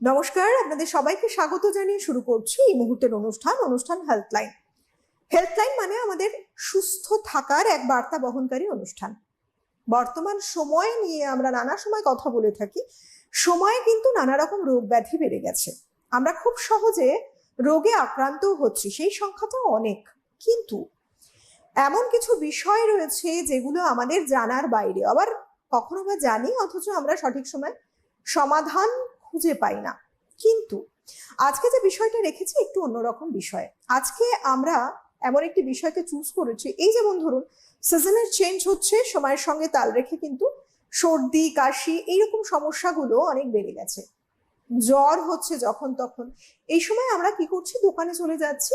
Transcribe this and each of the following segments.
নমস্কার, আপনাদের সবাইকে স্বাগত জানিয়ে শুরু করছি এই মুহূর্তের অনুষ্ঠান অনুষ্ঠান হেল্পলাইন হেল্পলাইন মানে আমাদের সুস্থ থাকার এক বার্তা বহনকারী অনুষ্ঠান। বর্তমান সময় নিয়ে আমরা নানা সময় কথা বলে থাকি, সময়ে কিন্তু নানা রকম রোগ ব্যাধি বেড়ে গেছে। আমরা খুব সহজে রোগে আক্রান্ত হচ্ছি, সেই সংখ্যাটাও অনেক। কিন্তু এমন কিছু বিষয় রয়েছে যেগুলো আমাদের জানার বাইরে। আবার কখনো বা জানি, অথচ আমরা সঠিক সময় সমাধান খুঁজে পাই না। কিন্তু আজকে যে বিষয়টা রেখেছি একটু অন্যরকম বিষয়। আজকে আমরা এমন একটি বিষয়কে চুজ করেছি। এই যেমন ধরুন সিজনের চেঞ্জ হচ্ছে, সময়ের সঙ্গে তাল রেখে কিন্তু সর্দি, কাশি এইরকম সমস্যাগুলো অনেক বেড়ে গেছে। জ্বর হচ্ছে যখন তখন। এই সময় আমরা কি করছি? দোকানে চলে যাচ্ছি।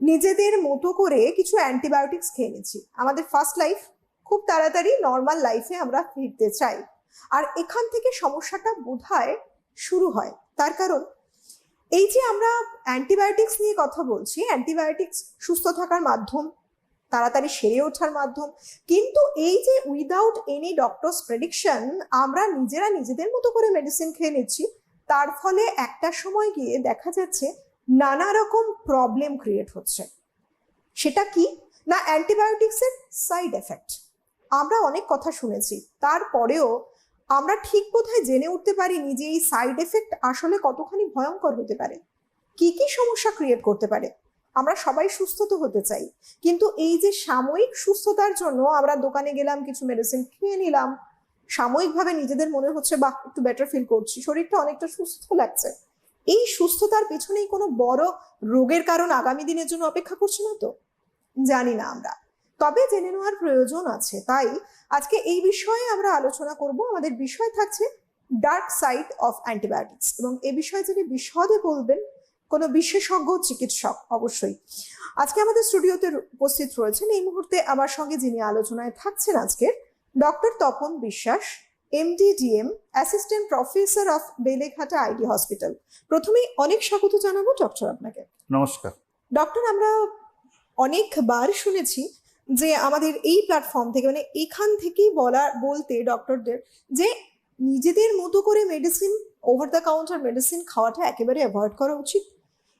নিজেদের মতো করে কিছু অ্যান্টিবায়োটিক্স খেয়ে নিচ্ছি। আমাদের ফার্স্ট লাইফ খুব তাড়াতাড়ি নর্মাল লাইফে আমরা ফিরতে চাই। আর এখান থেকে সমস্যাটা বোধহয় শুরু হয়। তার কারণ, এই যে আমরা অ্যান্টিবায়োটিক্স নিয়ে কথা বলছি অ্যান্টিবায়োটিক্স সুস্থ থাকার মাধ্যম, তাড়াতাড়ি সেরে ওঠার মাধ্যম, কিন্তু এই যে উইদাউট এনি ডক্টরস প্রেডিকশন আমরা নিজেরা নিজেদের মতো করে মেডিসিন খেয়ে নিচ্ছি, তার ফলে একটা সময় গিয়ে দেখা যাচ্ছে নানা রকম প্রবলেম ক্রিয়েট হচ্ছে। সেটা কি? না অ্যান্টিবায়োটিক্সের সাইড এফেক্ট আমরা অনেক কথা শুনেছি। তারপরেও আমরা ঠিক কোথায় জেনে উঠতে পারিনি যে এই সাইড এফেক্ট আসলে কতখানি ভয়ঙ্কর হতে পারে। কি কি সমস্যা ক্রিয়েট করতে পারে? আমরা সবাই সুস্থ তো হতে চাই। কিন্তু এই যে সাময়িক সুস্থতার জন্য আমরা দোকানে গেলাম, কিছু মেডিসিন খেয়ে নিলাম, সাময়িকভাবে নিজেদের মনে হচ্ছে, বাহ, একটু বেটার ফিল করছি, শরীরটা অনেকটা সুস্থ লাগছে। এই সুস্থতার পেছনেই কোনো বড় রোগের কারণ আগামী দিনের জন্য অপেক্ষা করছে না তো? জানি না আমরা। তবে জেনে নেওয়ার প্রয়োজন আছে। তাই আজকে এই বিষয়ে আমরা আলোচনা করব। আমাদের বিষয় থাকছে ডার্ক সাইড অফ অ্যান্টিবায়োটিক্স এবং এ বিষয়ে যিনি বিশদে বলবেন কোনো বিশেষজ্ঞ চিকিৎসক অবশ্যই। আজকে আমাদের স্টুডিওতে উপস্থিত রয়েছেন এই মুহূর্তে আমার সঙ্গে যিনি আলোচনায় থাকছেন আজকের doctor Tapan Biswas MD DM assistant professor of Beleghata ID hospital প্রথমেই অনেক স্বাগত জানাব ডক্টর আপনাকে। নমস্কার। ডক্টর আমরা অনেকবার শুনেছি যে আমাদের এই প্ল্যাটফর্ম থেকে মানে এখান থেকেই বলা বলতে ডক্টরদের যে নিজেদের মতো করে medicine over the counter medicine খাওয়াটা একেবারে অ্যাভয়েড করা উচিত।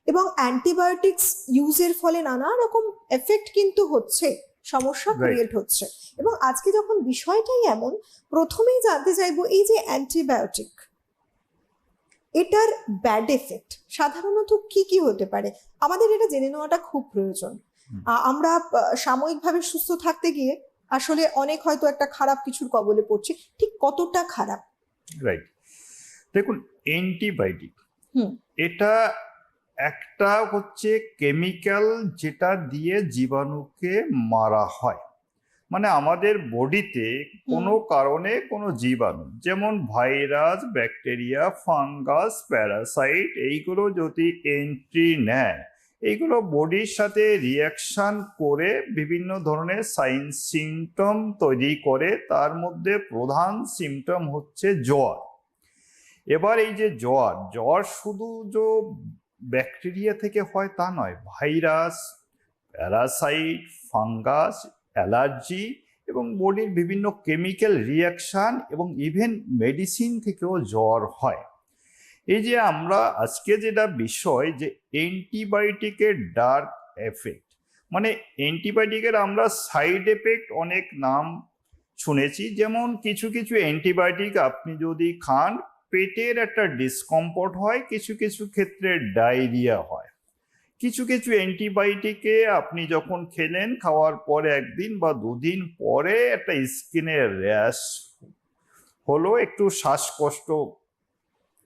এবং অ্যান্টিবায়োটিক্স ইউজের ফলে নানা রকম এফেক্ট কিন্তু হচ্ছে সমস্যা ক্রিয়েট হচ্ছে। এবং আজকে যখন বিষয়টাই এমন প্রথমেই জানতে চাইব এই যে অ্যান্টিবায়োটিক এটার ব্যাড এফেক্ট সাধারণত কি কি হতে পারে? আমাদের এটা জেনে নেওয়াটা খুব প্রয়োজন। আমরা সাময়িকভাবে সুস্থ থাকতে গিয়ে আসলে অনেক হয়তো একটা খারাপ কিছুর কবলে পড়ছি। ঠিক কতটা খারাপ? রাইট দেখুন অ্যান্টিবায়োটিক এটা একটা হচ্ছে কেমিক্যাল যেটা দিয়ে জীবাণুকে মারা হয়। মানে আমাদের বডিতে কোনো কারণে কোনো জীবাণু যেমন ভাইরাস ব্যাকটেরিয়া ফাঙ্গাস প্যারাসাইট এইগুলো যদি এন্ট্রি নেয় এইগুলো বডির সাথে রিয়াকশান করে বিভিন্ন ধরনের সাইন সিমটম তৈরি করে, তার মধ্যে প্রধান সিমটম হচ্ছে জ্বর। এবার এই যে জ্বর জ্বর শুধু যে ব্যাকটেরিয়া থেকে হয় তা নয় ভাইরাস প্যারাসাইট ফাঙ্গাস অ্যালার্জি এবং বডির বিভিন্ন কেমিক্যাল রিয়াকশান এবং ইভেন মেডিসিন থেকেও জ্বর হয়। এই যে আমরা আজকে যেটা বিষয় যে অ্যান্টিবায়োটিকের ডার্ক এফেক্ট মানে অ্যান্টিবায়োটিকের আমরা সাইড এফেক্ট অনেক নাম শুনেছি। যেমন কিছু কিছু অ্যান্টিবায়োটিক আপনি যদি খান, পেটের একটা ডিসকমফর্ট হয়, কিছু কিছু ক্ষেত্রে ডায়রিয়া হয়। কিছু কিছু অ্যান্টিবায়োটিকে আপনি যখন খেলেন, খাওয়ার পরে একদিন বা দুদিন পরে একটা স্কিনের র্যাশ হলো, একটু শ্বাসকষ্ট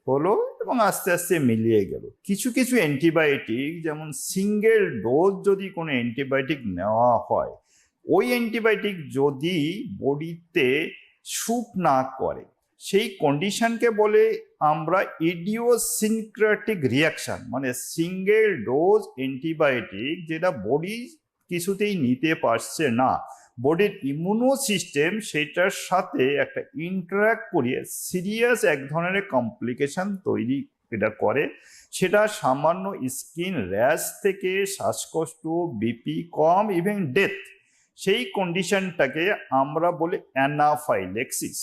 হলো এবং আস্তে আস্তে মিলিয়ে গেল। কিছু কিছু অ্যান্টিবায়োটিক, যেমন সিঙ্গেল ডোজ যদি কোনো অ্যান্টিবায়োটিক নেওয়া হয়, ওই অ্যান্টিবায়োটিক যদি বডিতে স্যুপ না করে, সেই কন্ডিশনকে বলে আমরা ইডিওসিনক্রেটিক রিয়াকশন মানে সিঙ্গেল ডোজ অ্যান্টিবায়োটিক যেটা বডি কিছুতেই নিতে পারছে না বডির ইমিউনো সিস্টেম সেটার সাথে একটা ইন্টারাক্ট করিয়ে সিরিয়াস এক ধরনের কমপ্লিকেশন তৈরি এটা করে। সেটা সামান্য স্কিন র্যাশ থেকে শ্বাসকষ্ট বিপি কম ইভেন ডেথ সেই কন্ডিশনটাকে আমরা বলি অ্যানাফাইলেক্সিস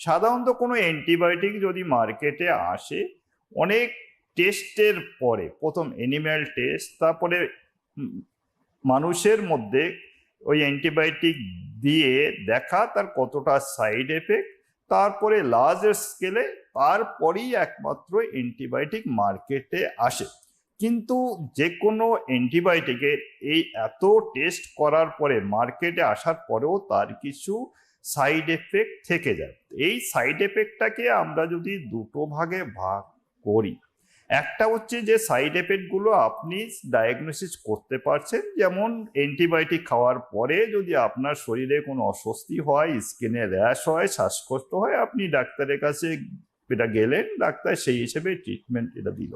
সাধারণত কোনো অ্যান্টিবায়োটিক যদি মার্কেটে আসে, অনেক টেস্টের পরে, প্রথম অ্যানিম্যাল টেস্ট তারপরে মানুষের মধ্যে ওই অ্যান্টিবায়োটিক দিয়ে দেখা তার কতটা সাইড এফেক্ট, তারপরে লার্জের স্কেলে তারপরেই একমাত্র অ্যান্টিবায়োটিক মার্কেটে আসে। কিন্তু যে কোনো অ্যান্টিবায়োটিকের এই এত টেস্ট করার পরে, মার্কেটে আসার পরেও তার কিছু সাইড এফেক্ট থেকে যায়। এই সাইড এফেক্টটাকে আমরা যদি দুটো ভাগে ভাগ করি একটা হচ্ছে যে সাইড এফেক্টগুলো আপনি ডায়াগনোসিস করতে পারছেন, যেমন অ্যান্টিবায়োটিক খাওয়ার পরে যদি আপনার শরীরে কোনো অস্বস্তি হয় স্কিনে র্যাশ হয়, শ্বাসকষ্ট হয়, আপনি ডাক্তারের কাছে এটা গেলেন, ডাক্তার সেই হিসেবে ট্রিটমেন্ট এটা দিল।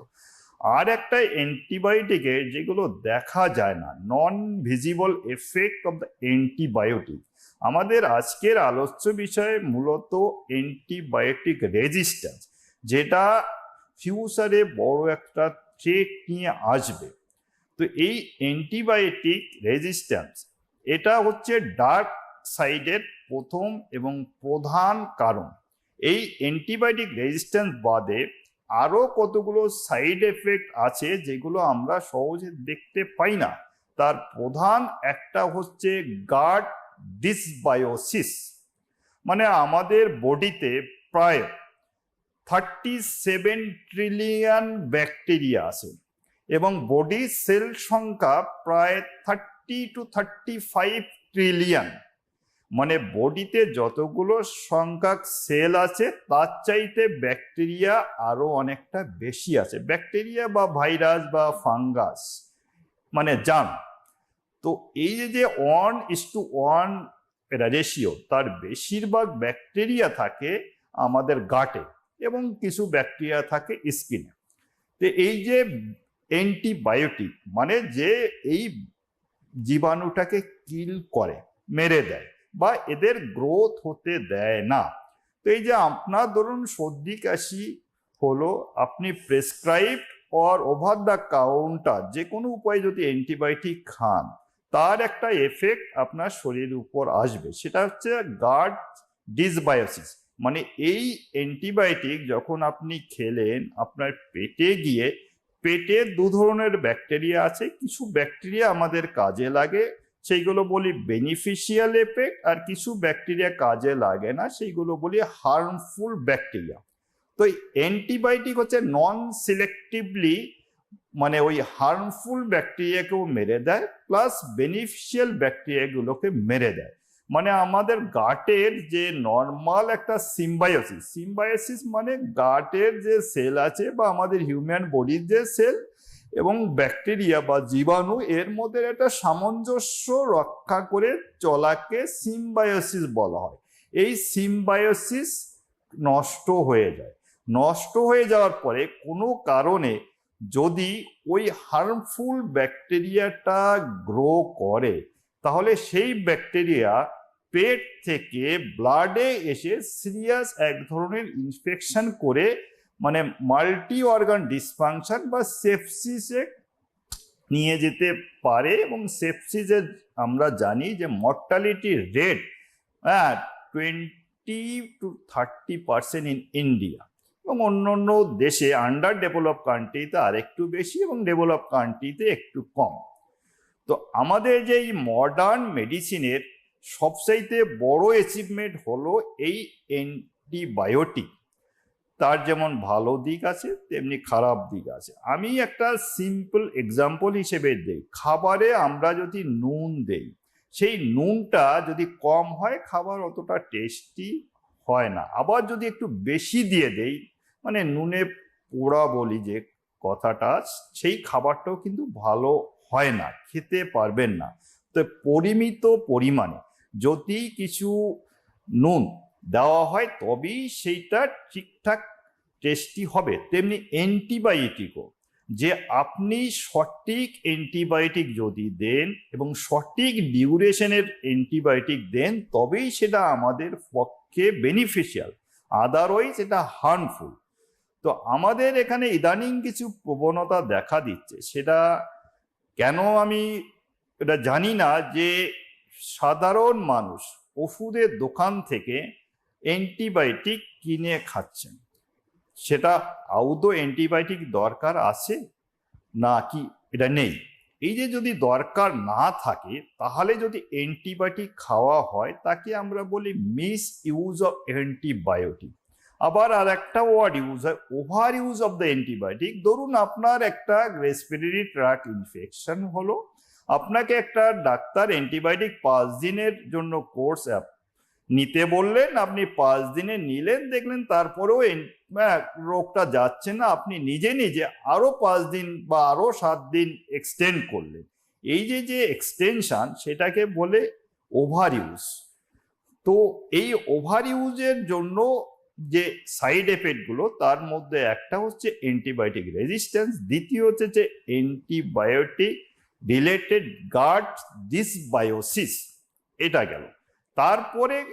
আর একটা অ্যান্টিবায়োটিকের যেগুলো দেখা যায় না non visible effect of the antibiotic আমাদের আজকের আলোচ্য বিষয়ে মূলত অ্যান্টিবায়োটিক রেজিস্ট্যান্স যেটা ফিউচারে বড় একটা থ্রেট নিয়ে আসবে। তো এই অ্যান্টিবায়োটিক রেজিস্ট্যান্স এটা হচ্ছে ডার্ক সাইডের প্রথম এবং প্রধান কারণ। এই অ্যান্টিবায়োটিক রেজিস্ট্যান্স বাদে আরও কতগুলো সাইড এফেক্ট আছে যেগুলো আমরা সহজে দেখতে পাই না। তার প্রধান একটা হচ্ছে গার্ড ডিসবায়োসিস মানে আমাদের বডিতে প্রায় থার্টি সেভেন ট্রিলিয়ন ব্যাকটেরিয়া আছে। এবং বডি সেল সংখ্যা প্রায় thirty to thirty five trillion মানে বডিতে যতগুলো সংখ্যক সেল আছে, তার চাইতে ব্যাকটেরিয়া আরও অনেকটা বেশি আছে। ব্যাকটেরিয়া বা ভাইরাস বা ফাঙ্গাস মানে জাম তো এই যে যে one is to one ratio তার বেশিরভাগ ব্যাকটেরিয়া থাকে আমাদের গাটে। এবং কিছু ব্যাকটেরিয়া থাকে স্কিনে। তো এই যে অ্যান্টিবায়োটিক মানে যে এই জীবাণুটাকে কিল করে, মেরে দেয় বা এদের গ্রোথ হতে দেয় না। তো এই যে আপনার ধরুন সর্দি, কাশি হলো, আপনি prescribe or over the counter যে কোনো উপায়ে যদি অ্যান্টিবায়োটিক খান, তার একটা এফেক্ট আপনার শরীরের উপর আসবে। সেটা হচ্ছে গার্ড ডিসবায়োসিস মানে এই অ্যান্টিবায়োটিক যখন আপনি খেলেন, আপনার পেটে গিয়ে, পেটে দু ধরনের ব্যাকটেরিয়া আছে, কিছু ব্যাকটেরিয়া আমাদের কাজে লাগে, সেইগুলো বলি বেনিফিশিয়াল এফেক্ট আর কিছু ব্যাকটেরিয়া কাজে লাগে না, সেইগুলো বলি হার্মফুল ব্যাকটেরিয়া তো অ্যান্টিবায়োটিক হচ্ছে নন সিলেক্টিভলি মানে ওই হার্মফুল ব্যাকটেরিয়াকেও মেরে দেয় প্লাস বেনিফিশিয়াল ব্যাকটেরিয়াগুলোকে মেরে দেয়। মানে আমাদের গাটের যে নর্মাল একটা সিম্বায়োসিস সিম্বায়োসিস মানে গাটের যে সেল আছে বা আমাদের হিউম্যান বডির যে সেল এবং ব্যাকটেরিয়া বা জীবাণু, এর মধ্যে একটা সামঞ্জস্য রক্ষা করে চলাকে সিম্বায়োসিস বলা হয়। এই সিম্বায়োসিস নষ্ট হয়ে যায়। নষ্ট হয়ে যাওয়ার পরে কোনো কারণে যদি ওই হার্মফুল ব্যাকটেরিয়াটা গ্রো করে তাহলে সেই ব্যাকটেরিয়া পেট থেকে ব্লাডে এসে সিরিয়াস এক ধরনের ইনফেকশন করে মানে মাল্টি অর্গান ডিসফাংশন বা সেপসিসে নিয়ে যেতে পারে এবং সেপসিসের আমরা জানি যে মর্টালিটি রেট হ্যাঁ twenty to thirty percent in India এবং অন্য অন্য দেশে আন্ডার ডেভেলপ কান্ট্রিতে আরেকটু বেশি এবং ডেভেলপ কান্ট্রিতে একটু কম। তো আমাদের যে এই মডার্ন মেডিসিনের সবচাইতে বড় অ্যাচিভমেন্ট হলো এই অ্যান্টিবায়োটিক তার যেমন ভালো দিক আছে, তেমনি খারাপ দিক আছে। আমি একটা সিম্পল এক্সাম্পল হিসেবে দেই। খাবারে আমরা যদি নুন দেই, সেই নুনটা যদি কম হয়, খাবার অতটা টেস্টি হয় না। আবার যদি একটু বেশি দিয়ে দেই মানে নুনে পোড়া বলি যে কথাটা, সেই খাবারটাও কিন্তু ভালো হয় না, খেতে পারবেন না। তো পরিমিত পরিমাণে যদি কিছু নুন দেওয়া হয়, তবেই সেইটা ঠিকঠাক টেস্টি হবে। তেমনি অ্যান্টিবায়োটিকও যে আপনি সঠিক অ্যান্টিবায়োটিক যদি দেন এবং সঠিক ডিউরেশনের অ্যান্টিবায়োটিক দেন, তবেই সেটা আমাদের পক্ষে বেনিফিশিয়াল আদারওয়াইজ এটা হার্মফুল তো আমাদের এখানে ইদানিং কিছু প্রবণতা দেখা দিচ্ছে। সেটা কেন আমি এটা জানি না যে সাধারণ মানুষ ওষুধের দোকান থেকে অ্যান্টিবায়োটিক কিনে খাচ্ছেন। সেটা আউদো অ্যান্টিবায়োটিক দরকার আছে? না কি এটা নেই? এই যে যদি দরকার না থাকে, তাহলে যদি অ্যান্টিবায়োটিক খাওয়া হয়, তাকে আমরা বলি মিস ইউজ অফ অ্যান্টিবায়োটিক। আবার আর একটা ওয়ার্ড ইউজ হয় over use of the antibiotic ধরুন আপনার একটা রেসপিরেটরি ট্র্যাক ইনফেকশন হলো, আপনাকে একটা ডাক্তার অ্যান্টিবায়োটিক পাঁচ দিনের জন্য কোর্স নিতে বললেন, আপনি পাঁচ দিনে নিলেন, দেখলেন তারপরেও রোগটা যাচ্ছে না, আপনি নিজে নিজে আরও পাঁচ দিন বা আরও সাত দিন এক্সটেন্ড করলেন। এই যে যে এক্সটেনশন সেটাকে বলে ওভার ইউজ তো এই ওভার ইউজের জন্য যে সাইড এফেক্টগুলো তার মধ্যে একটা হচ্ছে অ্যান্টিবায়োটিক রেজিস্ট্যান্স দ্বিতীয় হচ্ছে যে অ্যান্টিবায়োটিক রিলেটেড গার্ড ডিসবায়োসিস এটা গেল। তারপরে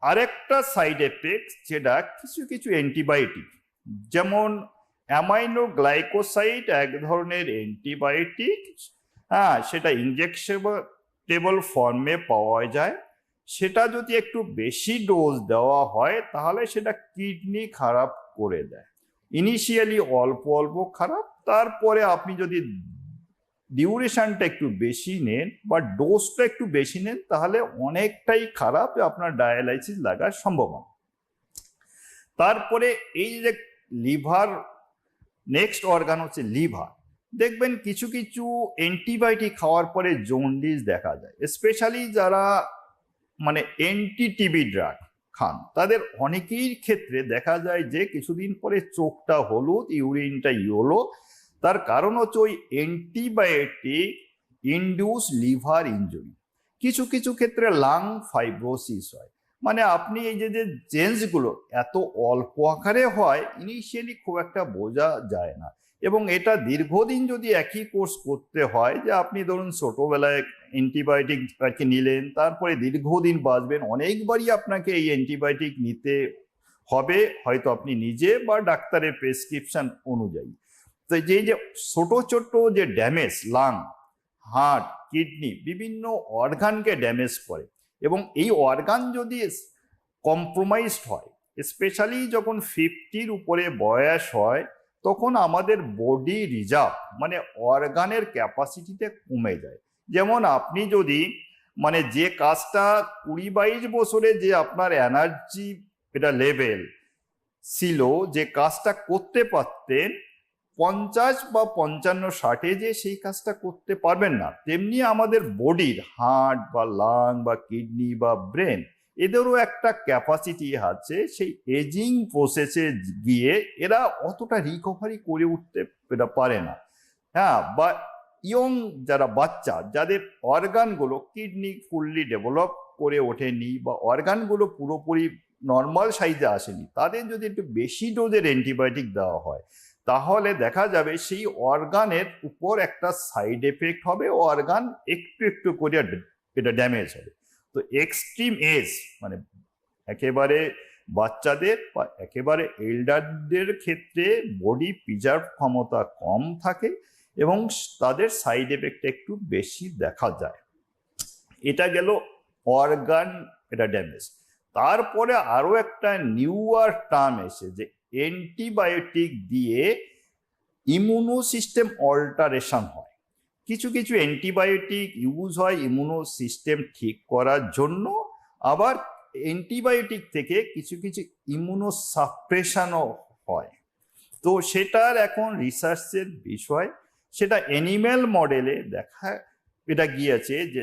আরেকটা সাইড এফেক্ট যেটা কিছু কিছু অ্যান্টিবায়োটিক যেমন অ্যামাইনো গ্লাইকোসাইড এক ধরনের অ্যান্টিবায়োটিক হ্যাঁ সেটা ইনজেকশনেবল ফর্মে পাওয়া যায়। সেটা যদি একটু বেশি ডোজ দেওয়া হয়, তাহলে সেটা কিডনি খারাপ করে দেয়। ইনিশিয়ালি অল্প অল্প খারাপ, তারপরে আপনি যদি ডিউরেশনটা একটু বেশি নেন বা ডোজটা একটু বেশি নেন, তাহলে অনেকটাই খারাপ আপনার ডায়ালাইসিস লাগার সম্ভাবনা। তারপরে এই যে লিভার নেক্সট অর্গান হচ্ছে লিভার দেখবেন কিছু কিছু অ্যান্টিবায়োটিক খাওয়ার পরে জন্ডিস দেখা যায় স্পেশালি যারা মানে টিবি ড্রাগ খান। তাদের অনেকেই ক্ষেত্রে দেখা যায় যে কিছুদিন পরে চোখটা হলুদ ইউরিনটা ইয়েলো তার কারণ হচ্ছে ওই অ্যান্টিবায়োটিক ইন্ডিউস লিভার ইঞ্জুরি কিছু কিছু ক্ষেত্রে লাং ফাইব্রোসিস হয়। মানে আপনি এই যে যে চেঞ্জগুলো এত অল্প আকারে হয় ইনিশিয়ালি খুব একটা বোঝা যায় না। এবং এটা দীর্ঘদিন যদি একই কোর্স করতে হয়, যে আপনি ধরুন ছোটোবেলায় অ্যান্টিবায়োটিক নিলেন, তারপরে দীর্ঘদিন বাঁচবেন, অনেকবারই আপনাকে এই অ্যান্টিবায়োটিক নিতে হবে, হয়তো আপনি নিজে বা ডাক্তারের প্রেসক্রিপশন অনুযায়ী। তো যে যে ছোট ছোট যে ড্যামেজ লাং হার্ট কিডনি বিভিন্ন অর্গানকে ড্যামেজ করে এবং এই অর্গান যদি কম্প্রোমাইজড হয় স্পেশালি যখন ফিফটির উপরে বয়স হয় তখন আমাদের বডি রিজার্ভ মানে অর্গানের ক্যাপাসিটিতে কমে যায়। যেমন আপনি যদি মানে যে কাজটা কুড়ি বাইশ বছরে যে আপনার এনার্জি এটা লেভেল ছিল, যে কাজটা করতে পারতেন, পঞ্চাশ বা পঞ্চান্ন ষাটে যে সেই কাজটা করতে পারবেন না, তেমনি আমাদের বডির হার্ট বা লাং বা কিডনি বা ব্রেন এদেরও একটা ক্যাপাসিটি আছে, সেই এজিং প্রসেসে গিয়ে এরা অতটা রিকভারি করে উঠতে এটা পারে না। হ্যাঁ বা ইয়ং যারা বাচ্চা, যাদের অর্গানগুলো কিডনি ফুললি ডেভেলপ করে ওঠেনি বা অর্গানগুলো পুরোপুরি নর্মাল সাইজে আসেনি, তাদের যদি একটু বেশি ডোজের অ্যান্টিবায়োটিক দেওয়া হয়, তাহলে দেখা যাবে সেই অর্গানের উপর একটা সাইড এফেক্ট হবে অর্গান একটু একটু করে এটা ড্যামেজ হবে। তো এক্সট্রিম এজ মানে একেবারে বাচ্চাদের বা একেবারে এল্ডারদের ক্ষেত্রে বডি প্রিজার্ভ ক্ষমতা কম থাকে এবং তাদের সাইড এফেক্ট একটু বেশি দেখা যায়। এটা গেল অর্গান এটা ড্যামেজ তারপরে আরও একটা নিউয়ার টার্ম এসে যে অ্যান্টিবায়োটিক দিয়ে ইমিউনো সিস্টেম অল্টারেশন হয়। কিছু কিছু অ্যান্টিবায়োটিক ইউজ হয় ইমিউনো সিস্টেম ঠিক করার জন্য। আবার অ্যান্টিবায়োটিক থেকে কিছু কিছু ইমিউনো সাপ্রেশনও হয়। তো সেটার এখন রিসার্চের বিষয়। সেটা অ্যানিম্যাল মডেলে দেখা, এটা গিয়েছে যে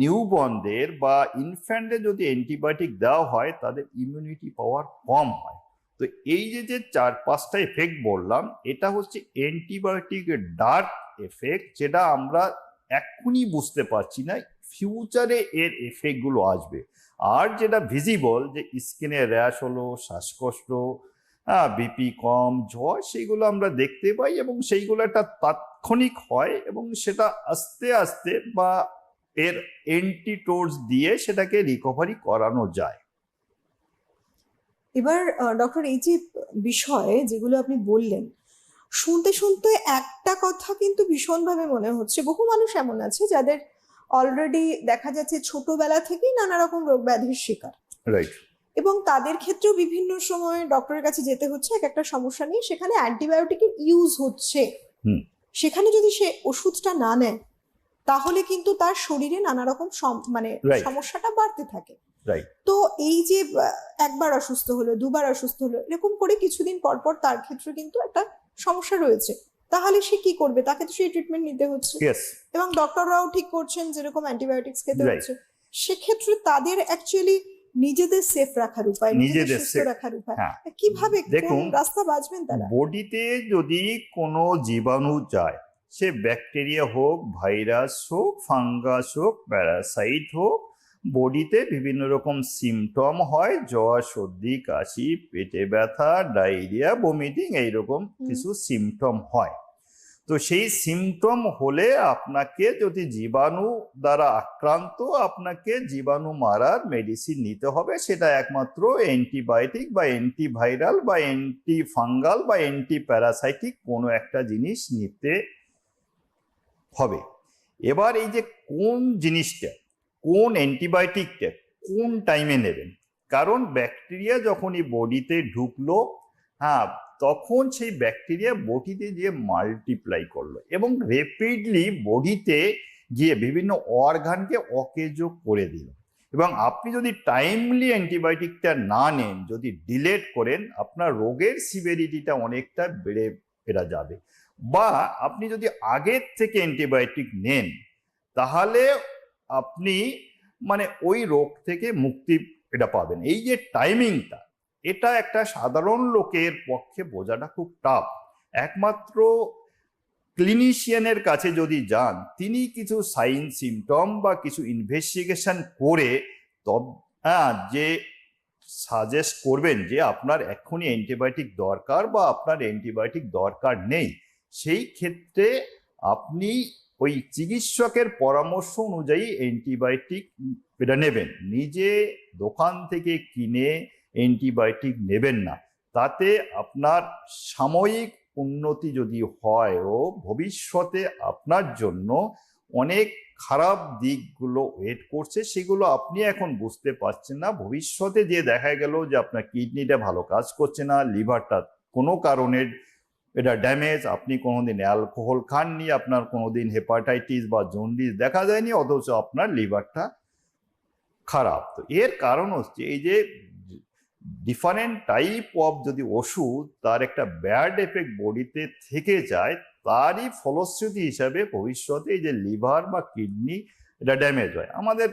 নিউবর্নদের বা ইনফ্যান্টে যদি অ্যান্টিবায়োটিক দেওয়া হয়, তাদের ইমিউনিটি পাওয়ার কম হয়। তো এই যে যে চার পাঁচটা এফেক্ট বললাম, এটা হচ্ছে অ্যান্টিবায়োটিকের ডার্ক এফেক্ট যেটা আমরা এক্ষুনি বুঝতে পারছি না ফিউচারে এর এফেক্টগুলো আসবে। আর যেটা ভিজিবল যে স্কিনে র্যাশ হলো, শ্বাসকষ্ট হ্যাঁ বিপি কম, জ্বর সেইগুলো আমরা দেখতে পাই এবং সেইগুলো একটা তাৎক্ষণিক হয় এবং সেটা আস্তে আস্তে বা এর এন্টিটোডস দিয়ে সেটাকে রিকভারি করানো যায়। এবার ডক্টর এই যে বিষয়ে যেগুলো আপনি বললেন শুনতে শুনতে একটা কথা কিন্তু ভীষণভাবে মনে হচ্ছে। বহু মানুষ এমন আছে যাদের অলরেডি দেখা যাচ্ছে ছোটবেলা থেকেই নানা রকম রোগ ব্যাধির শিকার। রাইট এবং তাদের ক্ষেত্রেও বিভিন্ন সময় ডক্টরের কাছে যেতে হচ্ছে এক একটা সমস্যা নিয়ে। সেখানে অ্যান্টিবায়োটিকের ইউজ হচ্ছে। সেখানে যদি সে ওষুধটা না নেয় তাহলে কিন্তু তার শরীরে নানা রকম মানে সমস্যাটা বাড়তে থাকে। তো এই যে একবার অসুস্থ হলো দুবার অসুস্থ হলো এরকম করে কিছুদিন পর পর তার ক্ষেত্রে কিন্তু একটা সমস্যা রয়েছে। তাহলে সে কি করবে? তাকে তো সেই ট্রিটমেন্ট নিতে হচ্ছে। এবং ডক্টররাও ঠিক করছেন যেরকম অ্যান্টিবায়োটিক্স খেতে. হচ্ছে। সেক্ষেত্রে তাদের অ্যাকচুয়ালি নিজেদের সেফ রাখার উপায় নিজেদের নিজেদের সুস্থ রাখার উপায়। হ্যাঁ। কীভাবে দেখুন, রাস্তা বাঁচবেন তারা? বডিতে যদি কোনো জীবাণু যায় সে ব্যাকটেরিয়া হোক ভাইরাস হোক ফাঙ্গাস হোক প্যারাসাইট হোক বডিতে বিভিন্ন রকম সিমটম হয় জ্বর সর্দি কাশি পেটে ব্যথা ডায়রিয়া বমিটিং এইরকম কিছু সিমটম হয়। তো সেই সিমটম হলে আপনাকে যদি জীবাণু দ্বারা আক্রান্ত আপনাকে জীবাণু মারার মেডিসিন নিতে হবে। সেটা একমাত্র অ্যান্টিবায়োটিক বা অ্যান্টিভাইরাল বা অ্যান্টি ফাঙ্গাল বা অ্যান্টি প্যারাসাইটিক কোনো একটা জিনিস নিতে হবে। এবার এই যে কোন জিনিসটা কোন অ্যান্টিবায়োটিকটা কোন টাইমে নেবেন? কারণ ব্যাকটেরিয়া যখনই বডিতে ঢুকলো হ্যাঁ তখন সেই ব্যাকটেরিয়া বডিতে গিয়ে মাল্টিপ্লাই করল এবং রেপিডলি বডিতে গিয়ে বিভিন্ন অর্গানকে অকেজ করে দিল। এবং আপনি যদি টাইমলি অ্যান্টিবায়োটিকটা না নেন, যদি ডিলেট করেন, আপনার রোগের সিভিয়ারিটিটা অনেকটা বেড়ে বেড়ে যাবে। বা আপনি যদি আগের থেকে অ্যান্টিবায়োটিক নেন, তাহলে আপনি মানে ওই রোগ থেকে মুক্তি এটা পাবেন। এই যে টাইমিংটা এটা একটা সাধারণ লোকের পক্ষে বোঝাটা খুব টাফ একমাত্র ক্লিনিশিয়ানের কাছে যদি যান, তিনি কিছু সাইন সিমটম বা কিছু ইনভেস্টিগেশন করে তব হ্যাঁ যে সাজেস্ট করবেন যে আপনার এখনই অ্যান্টিবায়োটিক দরকার বা আপনার অ্যান্টিবায়োটিক দরকার নেই, সেই ক্ষেত্রে আপনি ওই চিকিৎসকের পরামর্শ অনুযায়ী অ্যান্টিবায়োটিক এটা নেবেন। নিজে দোকান থেকে কিনে অ্যান্টিবায়োটিক নেবেন না। তাতে আপনার সাময়িক উন্নতি যদি হয় ও ভবিষ্যতে আপনার জন্য অনেক খারাপ দিকগুলো ওয়েট করছে, সেগুলো আপনি এখন বুঝতে পারছেন না। ভবিষ্যতে যে দেখা গেল যে আপনার কিডনিটা ভালো কাজ করছে না লিভারটা কোনো কারণে এটা ড্যামেজ আপনি কোনোদিন অ্যালকোহল খাননি, আপনার কোনোদিন হেপাটাইটিস বা জন্ডিস দেখা যায়নি, অথচ আপনার লিভারটা খারাপ। তো এর কারণ হচ্ছে এই যে ডিফারেন্ট টাইপ অফ যদি ওষুধ, তার একটা ব্যাড এফেক্ট বডিতে থেকে যায়, তারই ফলশ্রুতি হিসাবে ভবিষ্যতে এই যে লিভার বা কিডনি এটা ড্যামেজ হয়। আমাদের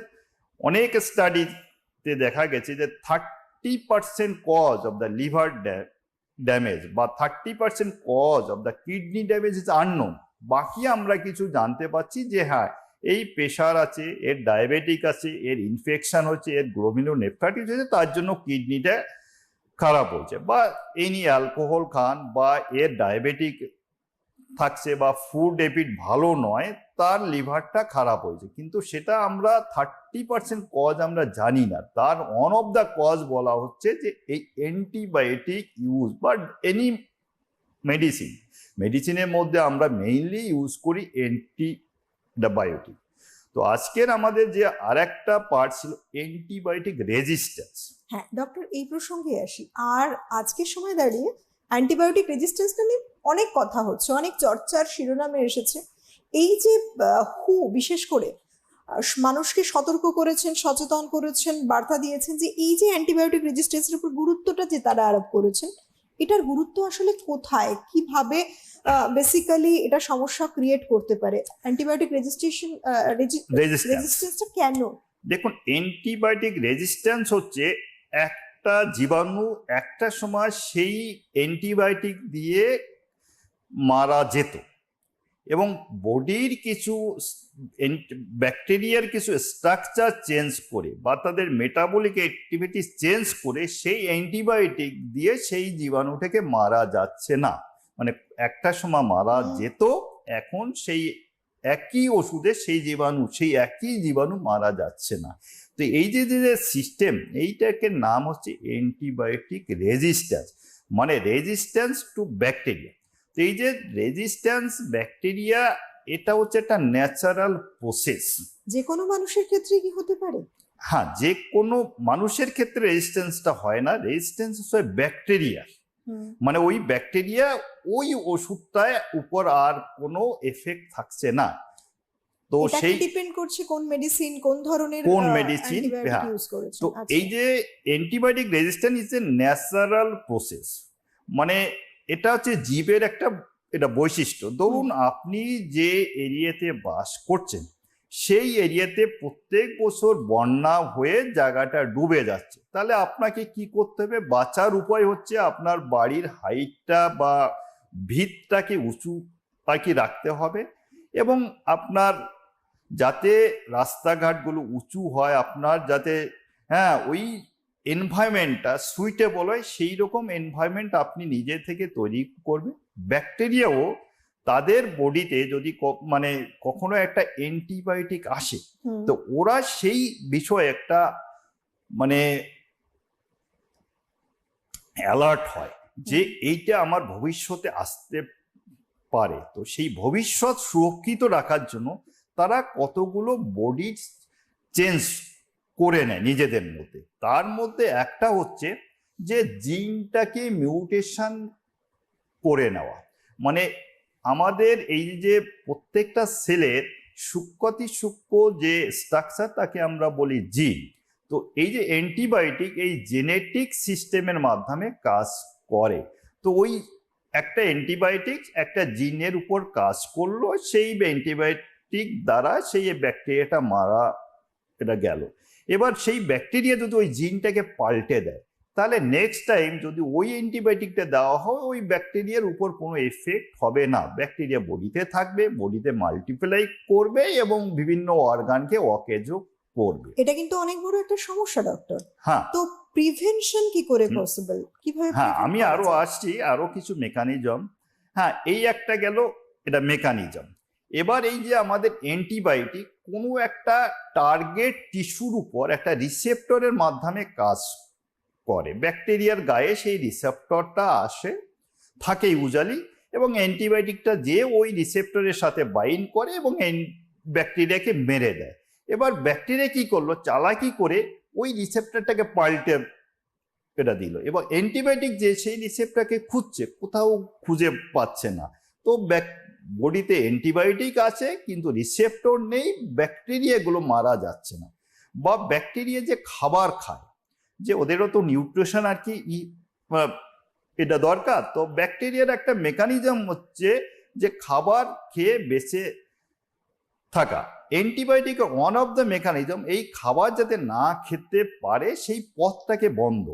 অনেক স্টাডিতে দেখা গেছে যে thirty percent cause of the liver damage বা thirty percent cause of the kidney damage is unknown বাকি আমরা কিছু জানতে পাচ্ছি যে হ্যাঁ এই প্রেশার আছে, এর ডায়াবেটিক আছে, এর ইনফেকশান হচ্ছে, এর গ্লোমিনো নেফ্রাইটিস হয়েছে তার জন্য কিডনিটা খারাপ হয়েছে বা এনি অ্যালকোহল খান বা এর ডায়াবেটিক থাকছে বা ফুড হ্যাবিট ভালো নয়, তার লিভারটা খারাপ হয়েছে। কিন্তু সেটা আমরা থার্টি পার্সেন্ট কজ আমরা জানি না। তার ওয়ান অফ দ্য কজ বলা হচ্ছে যে এই অ্যান্টিবায়োটিক ইউজ বা এনি মেডিসিন মেডিসিনের মধ্যে আমরা মেইনলি ইউজ করি অ্যান্টি বায়োটিক তো আজকের আমাদের যে আর একটা পার্ট ছিল অ্যান্টিবায়োটিক রেজিস্ট্যান্স হ্যাঁ ডক্টর এই প্রসঙ্গে আসি। আর আজকের সময় দাঁড়িয়ে অ্যান্টিবায়োটিক রেজিস্ট্যান্সটা নিয়ে অনেক কথা হচ্ছে অনেক চর্চার শিরোনামে এসেছে। এই যে হু বিশেষ করে মানুষকে সতর্ক করেছেন সচেতন করেছেন বার্তা দিয়েছেন যে এই যে অ্যান্টিবায়োটিক রেজিস্ট্যান্সের উপর গুরুত্বটা যে তারা আরোপ করেছেন এটার গুরুত্ব আসলে কোথায়? কীভাবে বেসিক্যালি এটা সমস্যা ক্রিয়েট করতে পারে? অ্যান্টিবায়োটিক রেজিস্ট্রেশন রেজিস্ট্যান্স রেজিস্ট্যান্সটা কেন? দেখুন অ্যান্টিবায়োটিক রেজিস্ট্যান্স হচ্ছে একটা জীবাণু একটা সময় সেই অ্যান্টিবায়োটিক দিয়ে মারা যেত। এবং বডির কিছু ব্যাকটেরিয়ার কিছু স্ট্রাকচার চেঞ্জ করে বা তাদের মেটাবলিক অ্যাক্টিভিটি চেঞ্জ করে সেই অ্যান্টিবায়োটিক দিয়ে সেই জীবাণুটাকে মারা যাচ্ছে না। মানে একটা সময় মারা যেত এখন সেই একই ওষুধে সেই জীবাণু সেই একই জীবাণু মারা যাচ্ছে না। তো এই যে যে সিস্টেম এইটাকে নাম হচ্ছে অ্যান্টিবায়োটিক রেজিস্ট্যান্স মানে রেজিস্ট্যান্স টু ব্যাকটেরিয়া তো এই যে রেজিস্ট্যান্স ব্যাকটেরিয়া এটা হচ্ছে একটা ন্যাচারাল প্রসেস যে কোনো মানুষের ক্ষেত্রে কি হতে পারে? হ্যাঁ যে কোনো মানুষের ক্ষেত্রে রেজিস্ট্যান্সটা হয় না রেজিস্ট্যান্স হয় ব্যাকটেরিয়া মানে ওই ব্যাকটেরিয়া ওই ওষুধটায় উপর আর কোনো এফেক্ট থাকছে না। তো সেই ডিপেন্ড করছে কোন মেডিসিন কোন ধরনের কোন medicine, হ্যাঁ। তো এই যে antibiotic resistance is a natural process মানে এটা হচ্ছে জীবের একটা এটা বৈশিষ্ট্য। ধরুন আপনি যে এরিয়াতে বাস করছেন সেই এরিয়াতে প্রত্যেক বছর বন্যা হয়ে জায়গাটা ডুবে যাচ্ছে। তাহলে আপনাকে কি করতে হবে? বাঁচার উপায় হচ্ছে আপনার বাড়ির হাইটটা বা ভিতটাকে উঁচু কি রাখতে হবে এবং আপনার যাতে রাস্তাঘাটগুলো উঁচু হয় আপনার যাতে হ্যাঁ ওই এনভায়রনমেন্টটা সুইটেবল হয় সেই রকম এনভায়রনমেন্ট আপনি নিজে থেকে তৈরি করবেন। ব্যাকটেরিয়াও তাদের বডিতে যদি মানে কখনো একটা অ্যান্টিবায়োটিক আসে তো ওরা সেই বিষয়ে একটা মানে অ্যালার্ট হয় যে এইটা আমার ভবিষ্যতে আসতে পারে। তো সেই ভবিষ্যৎ সুরক্ষিত রাখার জন্য তারা কতগুলো বডি চেঞ্জ করে নেয় নিজেদের মধ্যে। তার মধ্যে একটা হচ্ছে যে জিনটাকে মিউটেশন করে নেওয়া। মানে আমাদের এই যে প্রত্যেকটা সেলের সূক্ষ্মতি সূক্ষ্ম যে স্ট্রাকচার তাকে আমরা বলি জিন তো এই যে অ্যান্টিবায়োটিক এই জেনেটিক সিস্টেমের মাধ্যমে কাজ করে। তো ওই একটা অ্যান্টিবায়োটিক একটা জিনের উপর কাজ করল, সেই অ্যান্টিবায়োটিক দ্বারা সেই ব্যাকটেরিয়াটা মারা এটা গেল। এবার সেই ব্যাকটেরিয়া যদি ওই জিনটাকে পাল্টে দেয় তাহলে নেক্সট টাইম যদি ওই অ্যান্টিবায়োটিকটা দেওয়া হয় ওই ব্যাকটেরিয়ার উপর কোনো এফেক্ট হবে না। ব্যাকটেরিয়া বডিতে থাকবে বডিতে মাল্টিপ্লাই করবে এবং বিভিন্ন অর্গানকে অকেজও করবে। এটা কিন্তু অনেক বড় একটা সমস্যা ডক্টর হ্যাঁ। তো প্রিভেনশন কি করে পসিবল কীভাবে হ্যাঁ আমি আরও আসছি আরও কিছু মেকানিজম হ্যাঁ এই একটা গেল এটা মেকানিজম এবার এই যে আমাদের অ্যান্টিবায়োটিক কোনো একটা টার্গেট টিস্যুর উপর একটা রিসেপ্টরের মাধ্যমে কাজ করে। ব্যাকটেরিয়ার গায়ে সেই রিসেপ্টরটা আসে, থাকে ইউজালি এবং অ্যান্টিবায়োটিকটা যে ওই রিসেপ্টরের সাথে বাইন্ড করে এবং ব্যাকটেরিয়াকে মেরে দেয়। এবার ব্যাকটেরিয়া কি করল? চালাকি করে ওই রিসেপ্টরটাকে পাল্টে এটা দিল। এবং অ্যান্টিবায়োটিক যে সেই রিসেপ্টরকে খুঁজছে, কোথাও খুঁজে পাচ্ছে না। তো বডিতে অ্যান্টিবায়োটিক আছে, কিন্তু রিসেপ্টর নেই ব্যাকটেরিয়াগুলো মারা যাচ্ছে না। বা ব্যাকটেরিয়া যে খাবার খায়, যে ওদেরও তো নিউট্রিশন আর কি এটা দরকার। তো ব্যাকটেরিয়ার একটা মেকানিজম হচ্ছে যে খাবার খেয়ে বেঁচে থাকা। Antibiotic one of the mechanism এই খাবার যাতে না খেতে পারে, সেই পথটাকে বন্ধ।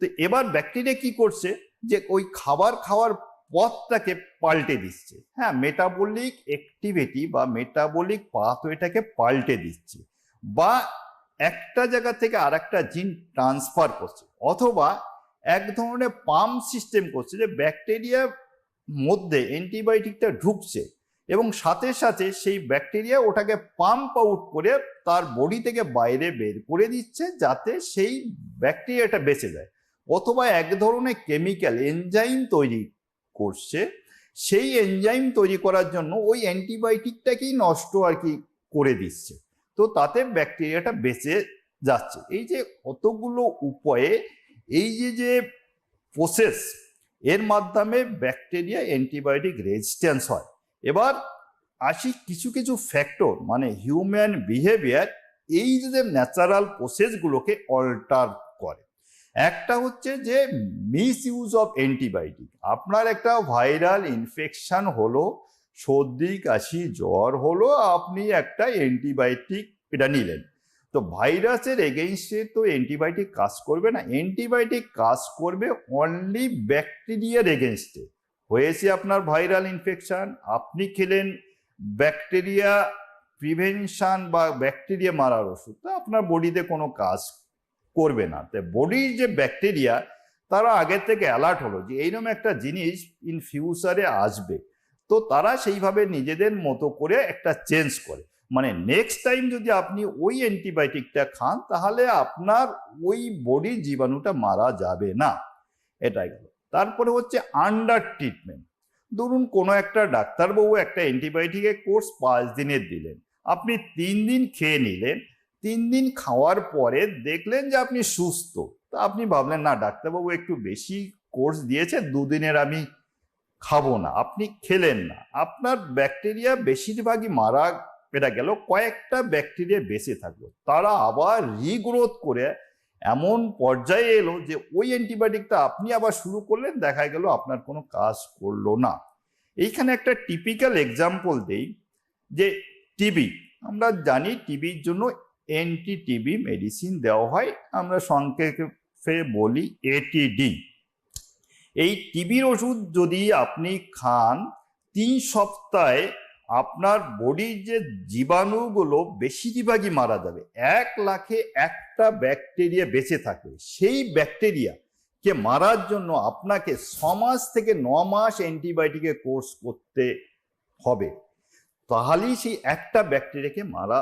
তো এবার ব্যাকটেরিয়া কি করছে, যে ওই খাবার খাওয়ার পথটাকে পাল্টে দিচ্ছে। হ্যাঁ মেটাবলিক অ্যাক্টিভিটি বা মেটাবলিক পাথওয়েটাকে পাল্টে দিচ্ছে বা একটা জায়গা থেকে আর একটা জিন ট্রান্সফার করছে অথবা এক ধরনের পাম্প সিস্টেম করছে যে ব্যাকটেরিয়ার মধ্যে অ্যান্টিবায়োটিকটা ঢুকছে এবং সাথে সাথে সেই ব্যাকটেরিয়া ওটাকে পাম্প আউট করে তার বডি থেকে বাইরে বের করে দিচ্ছে যাতে সেই ব্যাকটেরিয়াটা বেঁচে যায়। অথবা এক ধরনের কেমিক্যাল এনজাইম তৈরি করছে, সেই এনজাইম তৈরি করার জন্য ওই অ্যান্টিবায়োটিকটাকেই নষ্ট আর কি করে দিচ্ছে। তো তাতে ব্যাকটেরিয়াটা বেঁচে যাচ্ছে। এই যে কতগুলো উপায়ে, এই যে যে প্রসেস এর মাধ্যমে ব্যাকটেরিয়া অ্যান্টিবায়োটিক রেজিস্ট্যান্স হয়। এবার আসি কিছু কিছু ফ্যাক্টর মানে হিউম্যান বিহেভিয়ার এই যে ন্যাচারাল প্রসেসগুলোকে অল্টার একটা হচ্ছে যে মিস ইউজ অফ অ্যান্টিবায়োটিক আপনার একটা ভাইরাল ইনফেকশন হলো, সর্দি, কাশি, জ্বর হলো, আপনি একটা অ্যান্টিবায়োটিক এটা নিলেন। তো ভাইরাসের এগেইনস্টে তো অ্যান্টিবায়োটিক কাজ করবে না। অ্যান্টিবায়োটিক কাজ করবে অনলি ব্যাকটেরিয়ার এগেইনস্টে হয়েছে আপনার ভাইরাল ইনফেকশান আপনি খেলেন ব্যাকটেরিয়া প্রিভেনশান বা ব্যাকটেরিয়া মারার ওষুধ। তো আপনার বডিতে কোনো কাজ করবে না। তাই বডির যে ব্যাকটেরিয়া তারা আগের থেকে অ্যালার্ট হলো যে এইরকম একটা জিনিস ইন ফিউচারে আসবে। তো তারা সেইভাবে নিজেদের মতো করে একটা চেঞ্জ করে। মানে নেক্সট টাইম যদি আপনি ওই অ্যান্টিবায়োটিকটা খান, তাহলে আপনার ওই বডির জীবাণুটা মারা যাবে না। এটাই গেল তারপরে হচ্ছে আন্ডার ট্রিটমেন্ট ধরুন কোনো একটা ডাক্তারবাবু একটা অ্যান্টিবায়োটিকের কোর্স পাঁচ দিনের দিলেন। আপনি তিন দিন খেয়ে নিলেন তিন দিন খাওয়ার পরে দেখলেন যে আপনি সুস্থ। তা আপনি ভাবলেন, না, ডাক্তারবাবু একটু বেশি কোর্স দিয়েছে দুদিনের আমি খাব না, আপনি খেলেন না। আপনার ব্যাকটেরিয়া বেশিরভাগই মারা, এটা গেল কয়েকটা ব্যাকটেরিয়া বেঁচে থাকল। তারা আবার রিগ্রোথ করে এমন পর্যায়ে এলো যে ওই অ্যান্টিবায়োটিকটা আপনি আবার শুরু করলেন, দেখা গেল আপনার কোনো কাজ করল না। এইখানে একটা টিপিক্যাল এক্সাম্পল দেই, যে টিবি। আমরা জানি টিবির জন্য অ্যান্টি টিবি মেডিসিন দেওয়া হয়, আমরা সংক্ষেপে বলি এটিডি এই টিবির ওষুধ যদি আপনি খান, তিন সপ্তাহে আপনার বডির যে জীবাণুগুলো বেশিরভাগই মারা যাবে। এক লাখে একটা ব্যাকটেরিয়া বেঁচে থাকবে সেই ব্যাকটেরিয়া কে মারার জন্য আপনাকে ছ মাস থেকে ন মাস অ্যান্টিবায়োটিকের কোর্স করতে হবে। তাহলেই সেই একটা ব্যাকটেরিয়াকে মারা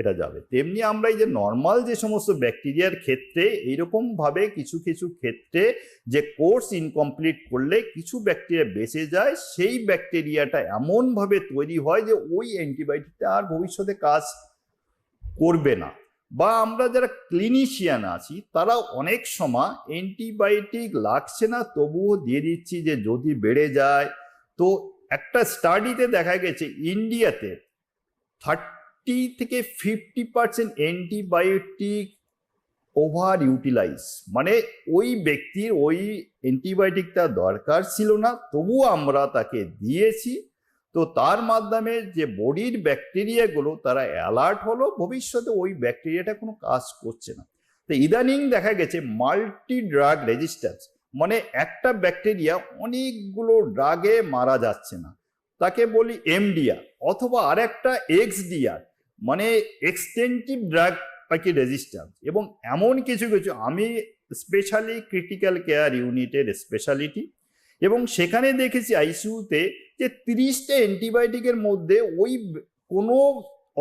এটা যাবে। তেমনি আমরা এই যে নর্মাল যে সমস্ত ব্যাকটেরিয়ার ক্ষেত্রে এইরকম ভাবে কিছু কিছু ক্ষেত্রে যে কোর্স ইনকমপ্লিট করলে কিছু ব্যাকটেরিয়া বেঁচে যায়, সেই ব্যাকটেরিয়াটা এমনভাবে তৈরি হয় যে ওই অ্যান্টিবায়োটিকটা আর ভবিষ্যতে কাজ করবে না। বা আমরা যারা ক্লিনিশিয়ান আছি, তারা অনেক সময় অ্যান্টিবায়োটিক লাগছে না, তবুও দিয়ে দিচ্ছি যে যদি বেড়ে যায়। তো একটা স্টাডিতে দেখা গেছে ইন্ডিয়াতে থার্টি থেকে fifty percent antibiotic over utilise মানে ওই ব্যক্তির ওই অ্যান্টিবায়োটিকটা দরকার ছিল না তবুও আমরা তাকে দিয়েছি। তো তার মাধ্যমে যে বডির ব্যাকটেরিয়াগুলো, তারা অ্যালার্ট হলো, ভবিষ্যতে ওই ব্যাকটেরিয়াটা কোনো কাজ করছে না। তো ইদানিং দেখা গেছে মাল্টি ড্রাগ রেজিস্ট্যান্স মানে একটা ব্যাকটেরিয়া অনেকগুলো ড্রাগে মারা যাচ্ছে না। তাকে বলি এমডিআর, অথবা আরেকটা এক্সডিআর। মানে এক্সটেন্টিভ ড্রাগ পাকি রেজিস্ট্যান্স এবং এমন কিছু কিছু, আমি স্পেশালি ক্রিটিক্যাল কেয়ার ইউনিটের স্পেশালিটি এবং সেখানে দেখেছি আইসিইউতে যে তিরিশটা অ্যান্টিবায়োটিকের মধ্যে ওই কোনো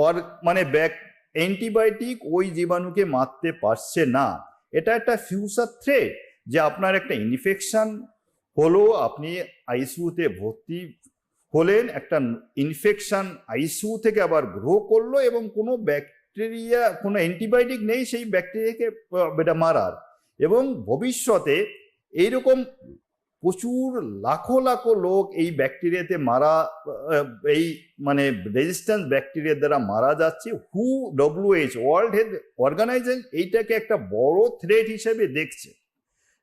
অর মানে ব্যাক অ্যান্টিবায়োটিক ওই জীবাণুকে মারতে পারছে না। এটা একটা ফিউচার থ্রেট যে আপনার একটা ইনফেকশন হলো, আপনি আইসিইউতে ভর্তি হলেন একটা ইনফেকশন আইসিইউ থেকে আবার গ্রো করল এবং কোনো ব্যাকটেরিয়া কোনো অ্যান্টিবায়োটিক নেই সেই ব্যাকটেরিয়াকে এটা মারার। এবং ভবিষ্যতে এইরকম প্রচুর লাখো লাখো লোক এই ব্যাকটেরিয়াতে মারা এই মানে রেজিস্ট্যান্স ব্যাকটেরিয়া দ্বারা মারা যাচ্ছে। হু ডব্লিউএইচ ওয়ার্ল্ড হেলথ অর্গানাইজেশন এইটাকে একটা বড় থ্রেট হিসেবে দেখছে।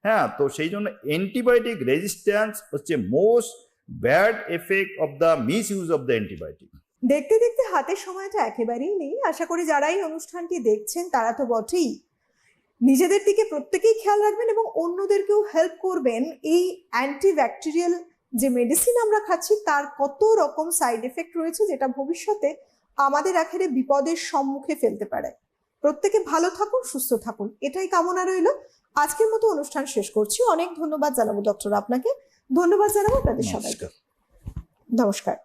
হ্যাঁ তো সেই জন্য অ্যান্টিবায়োটিক রেজিস্ট্যান্স হচ্ছে most bad effect of the misuse of the antibiotic. দেখতে দেখতে হাতের সময়টা একেবারেই নেই। আশা করি যারা এই অনুষ্ঠানটি দেখছেন, তারা তো বটেই। নিজেদের দিকে প্রত্যেকেই খেয়াল রাখবেন এবং অন্যদেরকেও হেল্প করবেন। এই অ্যান্টিব্যাকটেরিয়াল যে মেডিসিন আমরা খাচ্ছি, তার কত রকম সাইড এফেক্ট রয়েছে যেটা ভবিষ্যতে আমাদের আখেরে বিপদের সম্মুখে ফেলতে পারে। প্রত্যেকে ভালো থাকুন, সুস্থ থাকুন। এটাই কামনা রইল। আজকের মতো অনুষ্ঠান শেষ করছি। অনেক ধন্যবাদ জানাব ডক্টর আপনাকে। ধন্যবাদ জানাব আপনাদের সবাইকে। নমস্কার নমস্কার।